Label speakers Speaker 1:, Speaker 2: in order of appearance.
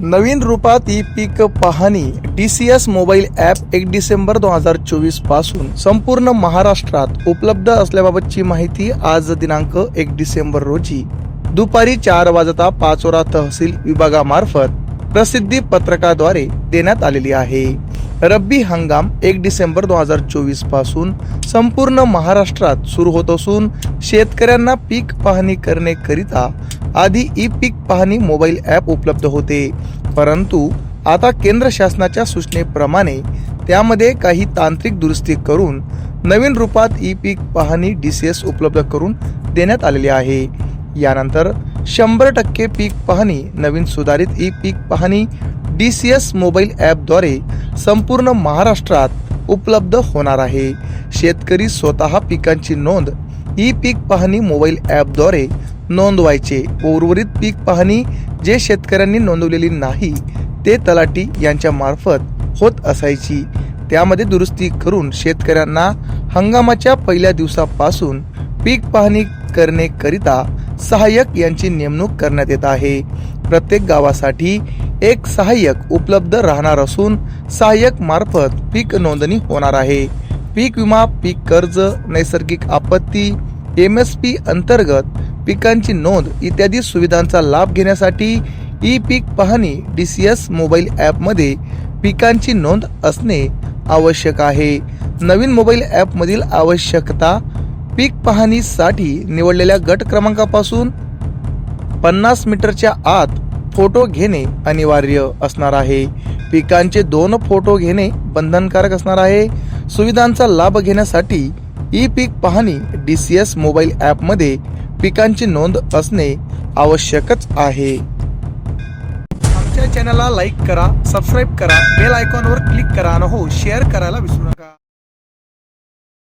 Speaker 1: नवीन रूपात ई पीक पाहणी D C S mobile app एक डिसेंबर दोन हजार चोवीसपासून संपूर्ण महाराष्ट्रात उपलब्ध असल्याबाबतची माहिती आज दिनांक एक डिसेंबर रोजी दुपारी चार वाजता पाचोरा तहसील विभागामार्फत प्रसिद्धी पत्रकाद्वारे देण्यात आलेली आहे. रब्बी हंगाम एक डिसेंबर दोन हजार चोवीसपासून संपूर्ण महाराष्ट्रात सुरू होत असून शेतकऱ्यांना पीक पाहणी करण्याकरिता आधी ई पीक पाहणी मोबाईल ॲप उपलब्ध होते. परंतु आता केंद्र शासनाच्या सूचनेप्रमाणे त्यामध्ये काही तांत्रिक दुरुस्ती करून नवीन रूपात ई पीक पाहणी डी सी एस उपलब्ध करून देण्यात आलेली आहे. यानंतर शंभर टक्के पीक पाहणी नवीन सुधारित ई पीक पाहणी डी सी एस मोबाईल ॲपद्वारे संपूर्ण महाराष्ट्रात उपलब्ध होणार आहे. शेतकरी स्वतः पिकांची नोंद ई पीक पाहणी मोबाईल ॲपद्वारे नोंदवायचे. व उर्वरित पीक पाहणी जे शेतकऱ्यांनी नोंदवलेली नाही ते तलाटी यांच्या मार्फत होत असायची. त्यामध्ये दुरुस्ती करून शेतकऱ्यांना हंगामाच्या पहिल्या दिवसापासून पीक पाहणी करण्याकरिता सहाय्यक यांची नेमणूक करण्यात येत आहे. प्रत्येक गावासाठी एक सहाय्यक उपलब्ध राहणार असून सहाय्यक मार्फत पीक नोंदणी होणार आहे. पीक विमा पीक कर्ज नैसर्गिक आपत्ती एम एस पी अंतर्गत पिकांची नोंद इत्यादी सुविधांचा लाभ घेण्यासाठी ई पीक पाहणी डी सी एस मोबाईल ॲपमध्ये पिकांची नोंद असणे आवश्यक आहे. नवीन मोबाईल ॲपमधील आवश्यकता पीक पाहणीसाठी निवडलेल्या गट क्रमांकापासून पन्नास मीटरच्या आत फोटो घेणे अनिवार्य असणार आहे. पिकांचे दोन फोटो घेणे बंधनकारक असणार आहे. सुविधांचा लाभ घेण्यासाठी ई पीक पाहणी डी सी एस मोबाईल ॲपमध्ये पिकांची नोंद असणे आवश्यकच आहे. आमच्या चॅनलला लाईक करा सबस्क्राईब करा बेल आयकॉनवर क्लिक करा आणि हो शेअर करायला विसरू नका.